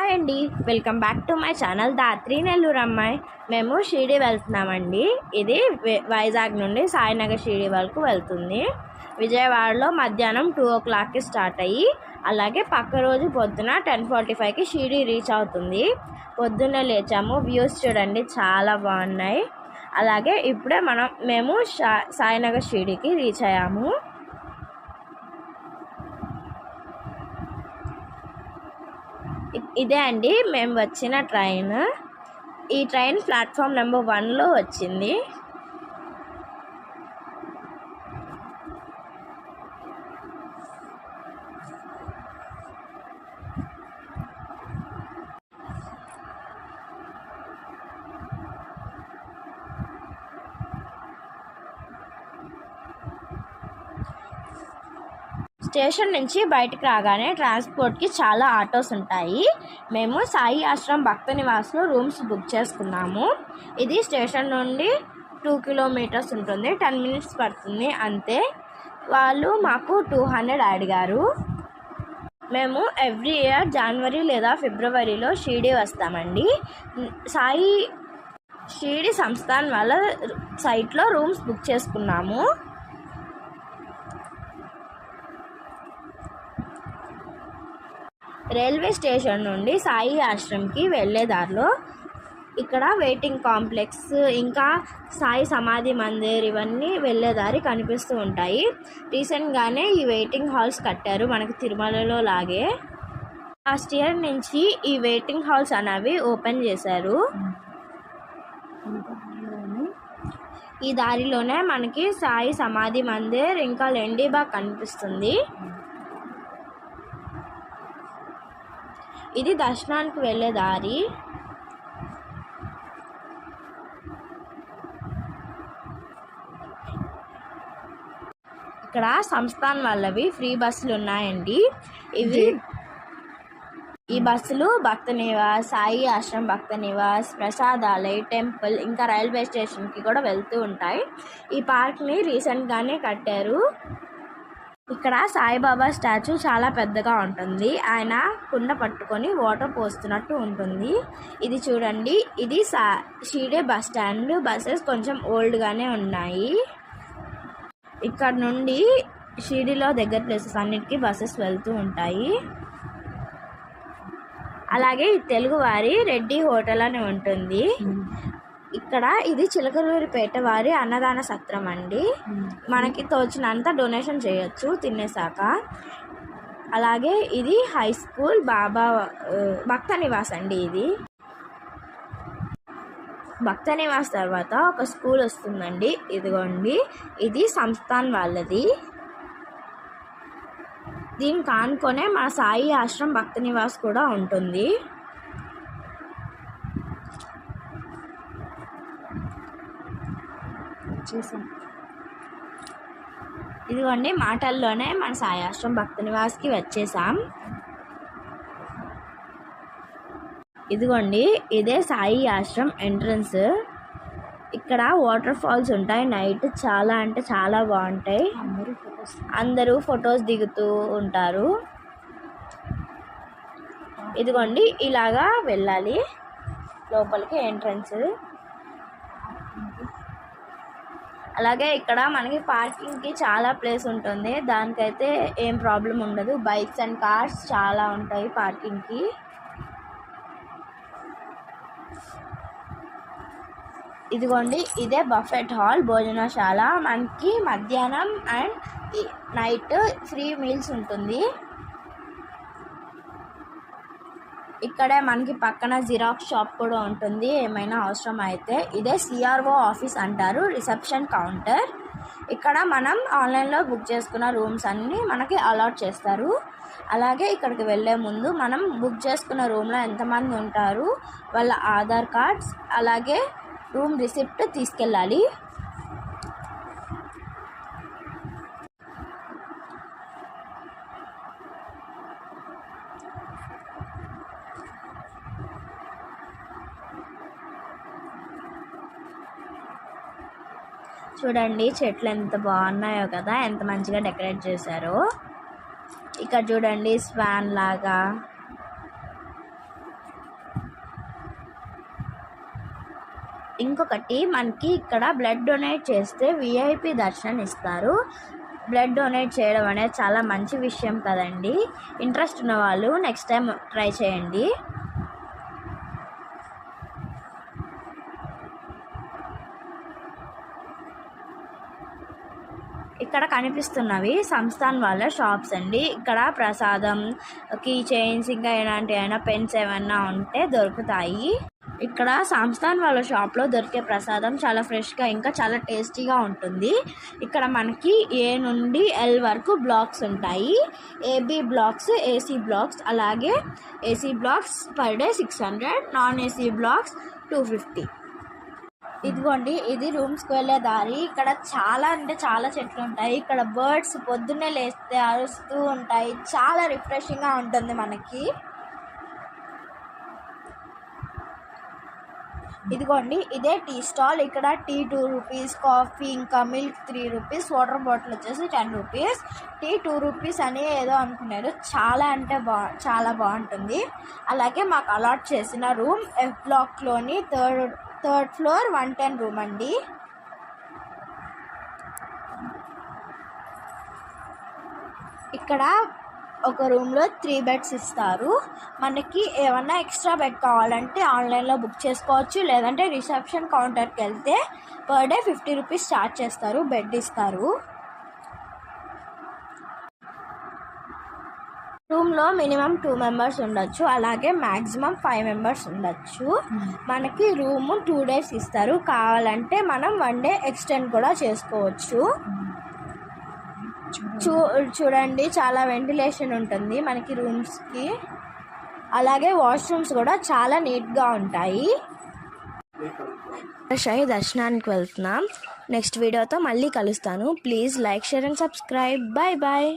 Hi అండి. Welcome back to my channel Dhatri Nellore అమ్మాయి. మేము షిరిడి వెళ్తున్నామండి. ఇది వై- వైజాగ్ నుండి సాయినగర్ షిరిడి వరకు వెళ్తుంది. విజయవాడలో మధ్యాహ్నం టూ ఓ క్లాక్కి స్టార్ట్ అయ్యి అలాగే పక్క రోజు పొద్దున టెన్ ఫార్టీ ఫైవ్కి షిరిడి రీచ్ అవుతుంది. పొద్దున్నే లేచాము. వ్యూస్ చూడండి చాలా బాగున్నాయి. అలాగే ఇప్పుడే మనం మేము షా సాయినగర్ షిరిడికి రీచ్ అయ్యాము. ఇదే అండి మేము వచ్చిన ట్రైన్. ఈ ట్రైన్ ప్లాట్ఫామ్ నెంబర్ వన్లో వచ్చింది. స్టేషన్ నుంచి బయటికి రాగానే ట్రాన్స్పోర్ట్కి చాలా ఆటోస్ ఉంటాయి. మేము సాయి ఆశ్రమ్ భక్త నివాస్లో రూమ్స్ బుక్ చేసుకున్నాము. ఇది స్టేషన్ నుండి టూ కిలోమీటర్స్ ఉంటుంది. టెన్ మినిట్స్ పడుతుంది అంతే. వాళ్ళు మాకు టూ హండ్రెడ్ అడిగారు. మేము ఎవ్రీ ఇయర్ జనవరి లేదా ఫిబ్రవరిలో షిరిడి వస్తామండి. సాయి షిరిడి సంస్థాన్ వల్ల సైట్లో రూమ్స్ బుక్ చేసుకున్నాము. రైల్వే స్టేషన్ నుండి సాయి ఆశ్రమ్కి వెళ్ళే దారిలో ఇక్కడ వెయిటింగ్ కాంప్లెక్స్ ఇంకా సాయి సమాధి మందిర్ ఇవన్నీ వెళ్ళే దారి కనిపిస్తూ ఉంటాయి. రీసెంట్గానే ఈ వెయిటింగ్ హాల్స్ కట్టారు మనకి తిరుమలలో లాగే. లాస్ట్ ఇయర్ నుంచి ఈ వెయిటింగ్ హాల్స్ అనేవి ఓపెన్ చేశారు. ఈ దారిలోనే మనకి సాయి సమాధి మందిర్ ఇంకా లెండీబాగ్ కనిపిస్తుంది. ఇది దర్శనానికి వెళ్ళే దారి. ఇక్కడ సంస్థాన్ వాళ్ళవి ఫ్రీ బస్సులు ఉన్నాయండి. ఇవి ఈ బస్సులు భక్త నివాస్ సాయి ఆశ్రమ్ భక్త నివాస్ ప్రసాదాలయ్ టెంపుల్ ఇంకా రైల్వే స్టేషన్కి కూడా వెళ్తూ ఉంటాయి. ఈ పార్క్ని రీసెంట్గానే కట్టారు. ఇక్కడ సాయిబాబా స్టాచ్యూ చాలా పెద్దగా ఉంటుంది. ఆయన కుండ పట్టుకొని వాటర్ పోస్తున్నట్టు ఉంటుంది. ఇది చూడండి. ఇది సా షీడే బస్ స్టాండ్. బస్సెస్ కొంచెం ఓల్డ్గానే ఉన్నాయి. ఇక్కడ నుండి షిరిడిలో దగ్గర ప్లేసెస్ అన్నిటికీ బస్సెస్ వెళ్తూ ఉంటాయి. అలాగే ఈ రెడ్డి హోటల్ అని ఉంటుంది. ఇక్కడ ఇది చిలకలూరిపేట వారి అన్నదాన సత్రం అండి. మనకి తోచినంత డొనేషన్ చేయొచ్చు తినేసాక అలాగే ఇది హై స్కూల్ బాబా భక్త నివాస్ అండి ఇది. భక్త నివాస్ తర్వాత ఒక స్కూల్ వస్తుందండి. ఇదిగోండి ఇది సంస్థాన్ వాళ్ళది. దీనికి ఆనుకొనే మా సాయి ఆశ్రమ్ భక్త నివాస్ కూడా ఉంటుంది. చేసాం. ఇదిగోండి మాటల్లోనే మన సాయి ఆశ్రమ్ భక్త నివాస్కి వచ్చేసాం. ఇదిగోండి ఇదే సాయి ఆశ్రమ్ ఎంట్రన్స్. ఇక్కడ వాటర్ ఫాల్స్ ఉంటాయి నైట్ చాలా అంటే చాలా బాగుంటాయి. అందరూ ఫొటోస్ దిగుతూ ఉంటారు. ఇదిగోండి ఇలాగా వెళ్ళాలి. లోపలికి ఎంట్రన్స్. అలాగే ఇక్కడ మనకి పార్కింగ్కి చాలా ప్లేస్ ఉంటుంది. దానికైతే ఏం ప్రాబ్లం ఉండదు. బైక్స్ అండ్ కార్స్ చాలా ఉంటాయి పార్కింగ్కి. ఇదిగోండి ఇదే బఫెట్ హాల్ భోజనశాల. మనకి మధ్యాహ్నం అండ్ నైట్ ఫ్రీ మీల్స్ ఉంటుంది. ఇక్కడే మనకి పక్కన జిరాక్స్ షాప్ కూడా ఉంటుంది. ఏమైనా అవసరం అయితే ఇదే సిఆర్ఓ ఆఫీస్ అంటారు రిసెప్షన్ కౌంటర్. ఇక్కడ మనం ఆన్లైన్లో బుక్ చేసుకున్న రూమ్స్ అన్నీ మనకి అలాట్ చేస్తారు. అలాగే ఇక్కడికి వెళ్ళే ముందు మనం బుక్ చేసుకున్న రూమ్లో ఎంతమంది ఉంటారు వాళ్ళ ఆధార్ కార్డ్స్ అలాగే రూమ్ రిసిప్ట్ తీసుకెళ్ళాలి. చూడండి చెట్లు ఎంత బాగున్నాయో కదా ఎంత మంచిగా డెకరేట్ చేశారో. ఇక్కడ చూడండి స్వాన్ లాగా. ఇంకొకటి మనకి ఇక్కడ బ్లడ్ డొనేట్ చేస్తే విఐపి దర్శనం ఇస్తారు బ్లడ్ డొనేట్ చేయడం అనేది చాలా మంచి విషయం కదండి. ఇంట్రెస్ట్ ఉన్న వాళ్ళు నెక్స్ట్ టైం ట్రై చేయండి. ఇక్కడ కనిపిస్తున్నవి సంస్థాన్ వాళ్ళ షాప్స్ అండి. ఇక్కడ ప్రసాదం కీ చైన్స్ ఇంకా ఎలాంటి అయినా పెన్స్ ఏమైనా ఉంటే దొరుకుతాయి. ఇక్కడ సంస్థాన్ వాళ్ళ షాప్లో దొరికే ప్రసాదం చాలా ఫ్రెష్గా ఇంకా చాలా టేస్టీగా ఉంటుంది. ఇక్కడ మనకి ఏ నుండి ఎల్ వరకు బ్లాక్స్ ఉంటాయి. ఏబి బ్లాక్స్ ఏసీ బ్లాక్స్ అలాగే AC blocks per day six hundred non AC blocks two fifty. ఇదిగోండి ఇది రూమ్స్కి వెళ్ళే దారి. ఇక్కడ చాలా అంటే చాలా చెట్లు ఉంటాయి. ఇక్కడ బర్డ్స్ పొద్దున్నే లేస్తే అరుస్తూ ఉంటాయి. చాలా రిఫ్రెషింగ్గా ఉంటుంది మనకి. ఇదిగోండి ఇదే టీ స్టాల్. ఇక్కడ టీ టూ రూపీస్ కాఫీ ఇంకా milk three rupees water bottle వచ్చేసి ten rupees. Tea two rupees అని ఏదో అనుకున్నారు. చాలా అంటే బా చాలా బాగుంటుంది. అలాగే మాకు అలాట్ చేసిన room F బ్లాక్లోని third third floor one ten room అండి. ఇక్కడ ఒక రూమ్లో త్రీ బెడ్స్ ఇస్తారు. మనకి ఏమన్నా ఎక్స్ట్రా బెడ్ కావాలంటే ఆన్లైన్లో బుక్ చేసుకోవచ్చు. లేదంటే రిసెప్షన్ కౌంటర్కి వెళ్తే per day fifty rupees charge చేస్తారు బెడ్ ఇస్తారు. రూమ్లో మినిమం టూ మెంబర్స్ ఉండొచ్చు. అలాగే మ్యాక్సిమం ఫైవ్ మెంబర్స్ ఉండొచ్చు. మనకి రూమ్ టూ డేస్ ఇస్తారు. కావాలంటే మనం వన్ డే ఎక్స్టెండ్ కూడా చేసుకోవచ్చు. చూ చూడండి చాలా వెంటిలేషన్ ఉంటుంది మనకి రూమ్స్కి. అలాగే వాష్రూమ్స్ కూడా చాలా నీట్గా ఉంటాయి. ఫ్రెష్ అయ్యి దర్శనానికి వెళ్తున్నాం. నెక్స్ట్ వీడియోతో మళ్ళీ కలుస్తాను. Please like share and subscribe. Bye bye